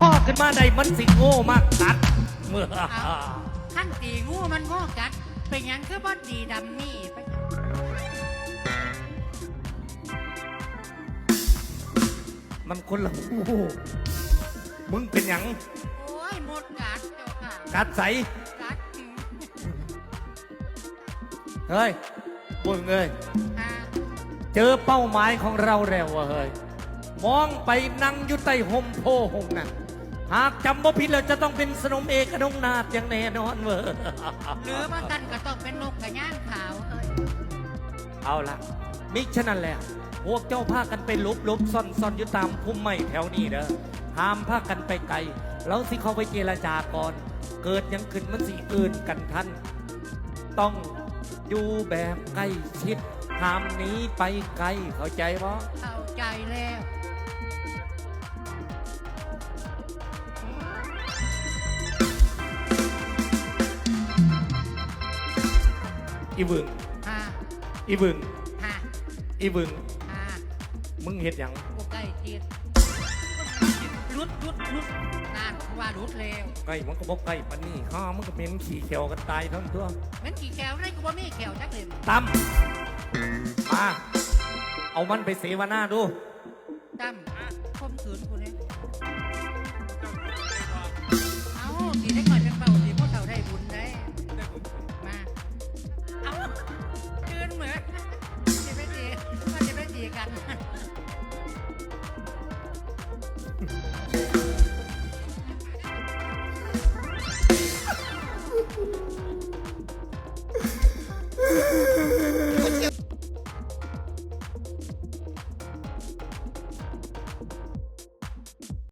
พ่อขึ้นมาได้มันสิโง่มากกัดเมื่อขั้นตีงูมันง่กัด เป็นหยังคือบอดีดำนี่ไปมันคนละงูมึงเป็นหยังโอ้ยหมดกัดเจ้าค่ะกัดใสกัดเฮ้ยบุญเอ้ยอ่าเจอเป้าหมายของเราแล้วว้ยเฮ้ย มองไปนั่งอยู่ใต้ห่มโพหงนั่นหากจำบ่ผิดแล้วจะต้องเป็นสนมเอกอนงนาถอย่างแน่นอนเว้ยหรือว่ากันก็ต้องเป็นนกกระย่างขาวเอ้ยเอาละมิฉะนั้นแหละพวกเจ้าพากันไปหลบหลบซ่อนซ่อนอยู่ตามพุ่มไม้แถวนี้เด้อห้ามพากันไปไกลเราสิเข้าไปเจรจาก่อน เกิดหยังขึ้นมันสิอื่นกันทันต้องอยู่แบบใกล้ชิด ห้ามหนีไปไกลเข้าใจบ่เข้าใจแล้ว อีวึงฮ่าอีวึงฮ่าอีวึงฮ่ามึงเห็นหยังกูใกล้จิตรุดรุดรุดนานว่ารุดเร็วไก่มันก็บอกไก่ปันนี่ข้ามันก็เป็นขี่เขียวกันตายทั้งตัวแมันกี่แก้วได้กูว่ามีแก้วจักเล่มตั้มาเอามันไปเสวนาดูจำคมขืนคุณเองเอาสีได้ก่อนจะเป่าสีพวกเต่าได้บุญได้ มา เอาคืนเหมือนจะไปสีมันจะไปสีกัน